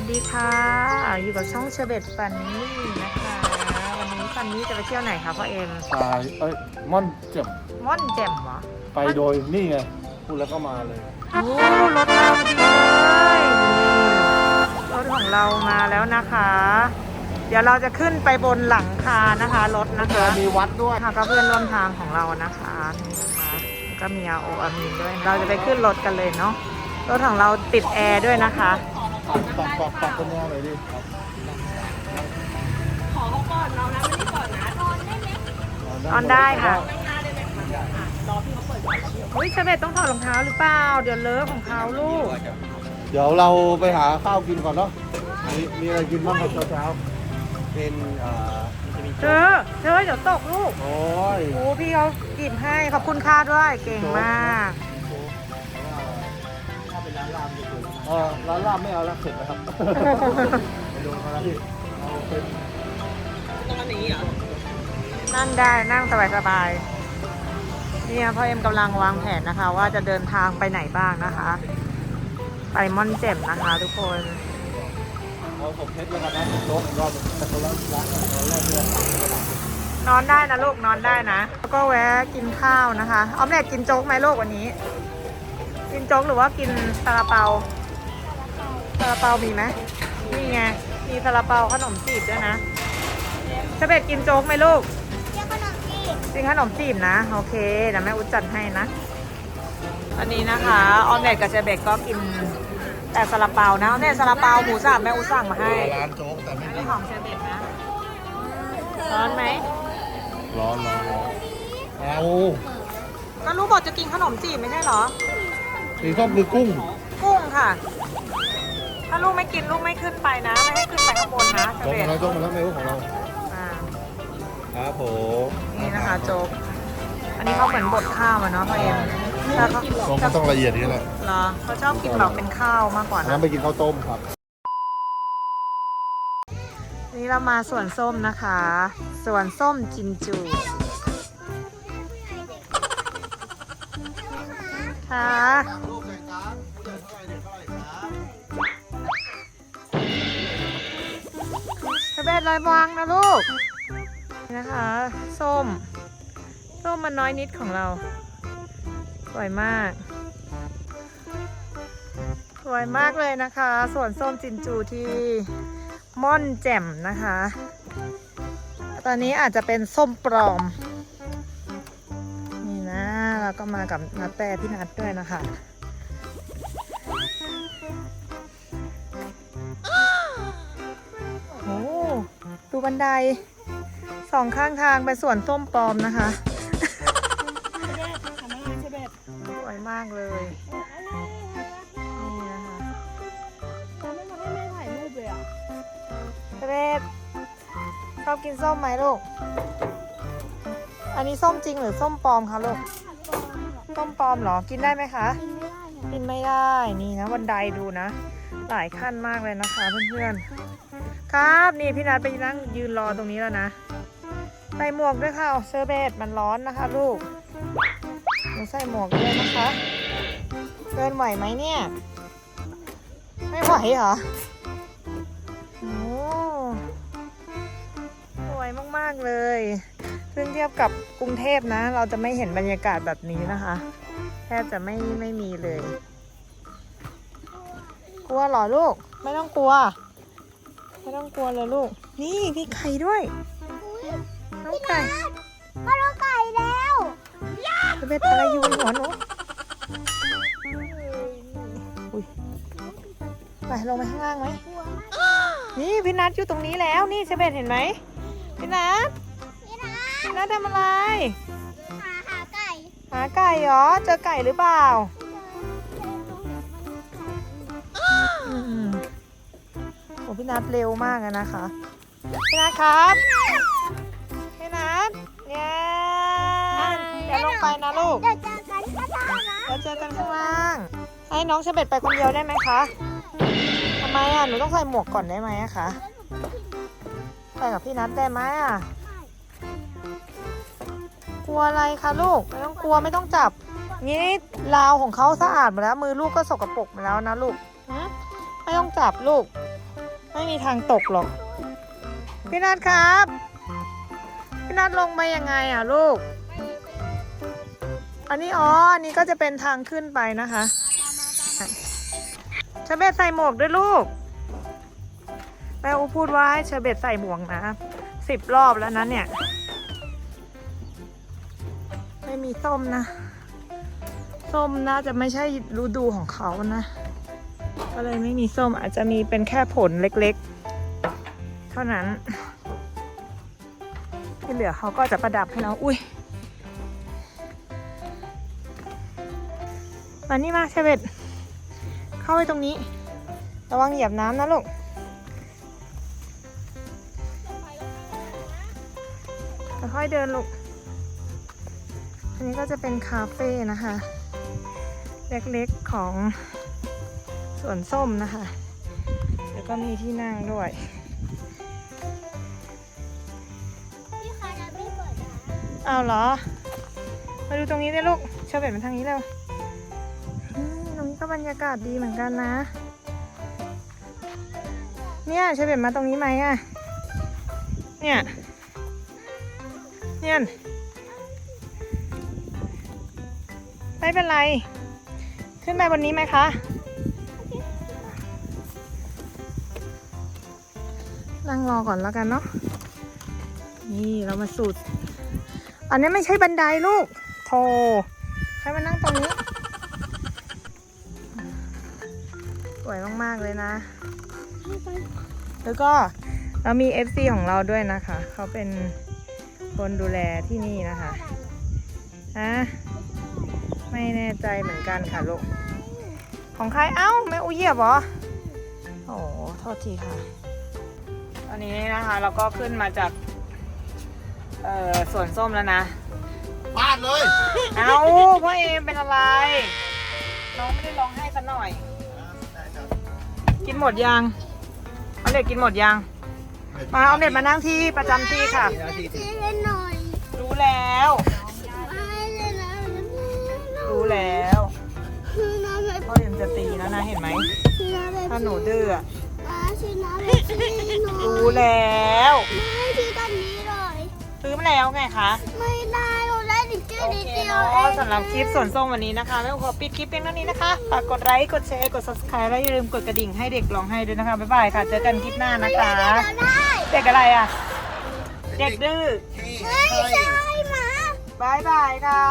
วัสดีค่ะ อยู่กับช่องเชอร์เบตฟันนี่นะคะ วันนี้ฟันนี่จะไปเที่ยวไหนคะพ่อเอ็มตายเอ้ยม่อนเจ็บม่อนแจ่มเหรอไปโดยนี่ไงพูดแล้วก็มาเลยโอ้รถเราพอดีเลยรถของเรามาแล้วนะคะ เดี๋ยวเราจะขึ้นไปบนหลังคานะคะรถนะคะมีวัดด้วยค่ะก็เพื่อนร่วมทางของเรานะคะนี่นะคะก็มีอาโออามีนด้วย เราจะไปขึ้นรถกันเลยเนาะรถของเราติดแอร์ด้วยนะคะ ปักปักปักปักเป็นแนวเลยดิขอเขาก่อนเรานะไม่ได้ก่อนนะนอนได้ไหมนอนได้ค่ะไม่ง่าได้ไหมคะอะรอพี่เขาเปิดก่อนแล้วพี่อุ้ยเชเบตต้องถอดรองเท้าหรือเปล่า เดี๋ยวเลอะของเขาลูก เดี๋ยวเราไปหาข้าวกินก่อนเนาะมีมีอะไรกินบ้างครับเช้าเป็นเอ่อเธอ เธอเดี๋ยวตกลูก โอ้ย โอ้พี่เขาหยิบให้ ขอบคุณค่าด้วย เก่งมาก เออร้านลาบไม่เอาแล้วเสร็จแล้วครับไปดูเขาแล้วพี่เอาเป็นนอนอย่างนี้เหรอนั่งได้นั่งสบายๆเนี่ยพ่อเอ็มกำลังวางแผนนะคะ ว่าจะเดินทางไปไหนบ้างนะคะ ไปม่อนเจ็มนะคะทุกคนเอาผมเพชรแล้วกันนะโลกอีกรอบหนึ่งแต่คนละร้านกันตอนแรกที่เราสั่งไปแล้วนอนได้นะลูกนอนได้นะ แล้วก็แวะกินข้าวนะคะออมเล็ตกินโจ๊กไหมลูกวันนี้ กินโจ๊กหรือว่ากินซาลาเปา ซาลาเปามีไหมนี่ไง มีซาลาเปาขนมจีบด้วยนะเชเบตกินโจ๊กไหมลูกเรียกขนมจีบกินขนมจีบนะ โอเคเดี๋ยวแม่อุดจัดให้นะ อันนี้นะคะออมเล็ตกับเชเบตก็กินแต่ซาลาเปานะเนี่ยซาลาเปาหมูสับแม่อุดสั่งมาให้ร้านโจ๊กแต่ไม่อันดีนี้ของเชเบตนะ ร้อนไหมร้อนร้อนร้อนเอาก็ลูกบอกจะกินขนมจีบไม่ใช่เหรอสีส้มคือกุ้ง กุ้งค่ะ ถ้าลูกไม่กินลูกไม่ขึ้นไปนะ ไม่ให้ขึ้นไปข้างบนนะเชโจ๊กเบมาตแล้วโจ๊กมาแล้วเมนูของเรา อ่าครับผมนี่นะคะโจ๊กอันนี้เขาเหมือนบดข้าวอะเนาะพ่อเอ็มแต่เขาโจ๊กมันต้องละเอียดนี้แหละเหรอเขาชอบกินแบบเป็นข้าวมากกว่าอันนะ นั้นไปกินข้าวต้มครับนี่เรามาสวนส้มนะคะ สวนส้มจินจูค่ะ เชเลอยวางนะลูกนี่นะคะ ส้ม ส้มมันน้อยนิดของเรา สวยมาก สวยมากเลยนะคะสวนส้มจินจูที่ม่อนแจ่มนะคะ ตอนนี้อาจจะเป็นส้มปลอม นี่นะ แล้วก็มากับนัดแต่พี่นัดด้วยนะคะ บันไดสองข้างทางเป็นสวนส้มปลอมนะคะทำงานใช่ไหมสวยมากเลยนี่นะคะเราไม่มาให้แม่ถ่ายรูปเลยอะเรศชอบกินส้มไหมลูก อันนี้ส้มจริงหรือส้มปลอมคะลูก ส้มปลอมเหรอ กินได้ไหมคะ กินไม่ได้ นี่นะบันไดดูนะ หลายขั้นมากเลยนะคะเพื่อนๆ ครับนี่พี่นัทไปนั่งยืนรอตรงนี้แล้วนะใส่หมวกด้วยค่ะเซอร์เบตมันร้อนนะคะ ลูกหนูใส่หมวกด้วยนะคะเดินไหวไหมเนี่ย ไม่ไหวเหรอโอ้สวยมากๆเลย ซึ่งเทียบกับกรุงเทพนะ เราจะไม่เห็นบรรยากาศแบบนี้นะคะแทบจะไม่ไม่มีเลย กลัวหรอลูก ไม่ต้องกลัว ไม่ต้องกลัวเลยลูก นี่มีไข่ด้วย น้องไก่มาลูกไก่แล้วจะเป็นอะไรอยู่บนหัวหนูอุ๊ยไปลงไปข้างล่างไหม นี่พี่นัทอยู่ตรงนี้แล้ว นี่เชเบตเห็นไหมพี่นัทนี่นะพี่นัททำอะไร หาหาไก่ หาไก่เหรอ เจอไก่หรือเปล่า อืมโอ้ พี่นัทเร็วมากอะนะคะ พี่นัทครับ พี่นัทเนี่ยอย่าลงไปนะลูกเดี๋ยวเจอกันข้างล่างนะเราเจอกันข้างล่าง ให้น้องเชเบตไปคนเดียวได้ไหมคะทำไมอะ หนูต้องใส่หมวกก่อนได้ไหมอะคะ ไปกับพี่นัทได้ไหมอะ กลัวอะไรคะลูก ไม่ต้องกลัวไม่ต้องจับงี้ราวของเขาสะอาดหมดแล้ว มือลูกก็สกปรกหมดแล้วนะลูกหึไม่ต้องจับลูก ไม่มีทางตกหรอก พี่นัทครับ พี่นัทลงไปยังไงอะลูก อันนี้อ๋อ อันนี้ก็จะเป็นทางขึ้นไปนะคะเชเบตใส่หมวกด้วยลูก แม่อูพูดว่าให้เชเบตใส่หมวกนะสิบรอบแล้วนะเนี่ย ไม่มีส้มนะ ส้มน่าจะไม่ใช่ฤดูของเขานะ ก็เลยไม่มีส้มอาจจะมีเป็นแค่ผลเล็กๆ เท่านั้น ที่เหลือเขาก็จะประดับให้เราอุ้ยมานี่มาเชเวตเข้าไปตรงนี้ ระวังเหยียบน้ำนะลูกค่อยๆเดินลูก อันนี้ก็จะเป็นคาเฟ่นะคะ เล็กๆของ สวนส้มนะคะ แล้วก็มีที่นั่งด้วยพี่คะน้ำไม่เปิดนะอ้าวเหรอ มาดูตรงนี้ได้ลูกเชอเบ็ดมาทางนี้เร็วอืมตรงนี้ก็บรรยากาศดีเหมือนกันนะ เนี่ยเชอเบ็ดมาตรงนี้ไหมอะเนี่ยเนี่ยไม่เป็นไร ขึ้นไปบนนี้ไหมคะ นั่งรอก่อนแล้วกันเนาะนี่เรามาสูตร อันนี้ไม่ใช่บันไดลูกโทใครมานั่งตรงนี้สวยมาก ๆ เลยนะ แล้วก็เรามี FC ของเราด้วยนะคะ เขาเป็นคนดูแลที่นี่นะคะฮะไม่แน่ใจเหมือนกันค่ะลูก ของใคร เอ้า แม่อุเยียบเหรอ โอ้โห โทษทีค่ะ ตอนนี้นะคะเราก็ขึ้นมาจากเอ่อสวนส้มแล้วนะ ปาดเลย เอาพ่อเอมเป็นอะไร น้องไม่ได้ร้องไห้สักหน่อย กินหมดยังเอาเด็กกินหมดยัง มาเอาเด็กมานั่งที่ประจำที่ค่ะ ช่วยเล่นหน่อยรู้แล้ว ไม่เล่นนะรู้แล้วคือน้ำไม่พ่อเอ็มจะตีแล้วนะเห็นไหมคือน้ำไม่ถ้าหนูดื้ออะ รู้แล้วไม่ที่ตอนนี้เลย ซื้อมาแล้วไงคะ ไม่ได้หนูได้ถึงชื่อโอนิดเคเดียวเนาะเองสำหรับคลิปสวนส้มวันนี้นะคะแม่ขอปิดคลิปเพียงเท่านี้นะคะฝากกดไลค์กดแชร์กด subscribe และอย่าลืมกดกระดิ่งให้เด็กร้องไห้ด้วยนะคะบ๊ายบายค่ะ เจอกันคลิปหน้านะคะได้เด็กอะไรอะ เด็กดื้อไม่ใช่หมาบายบายค่ะ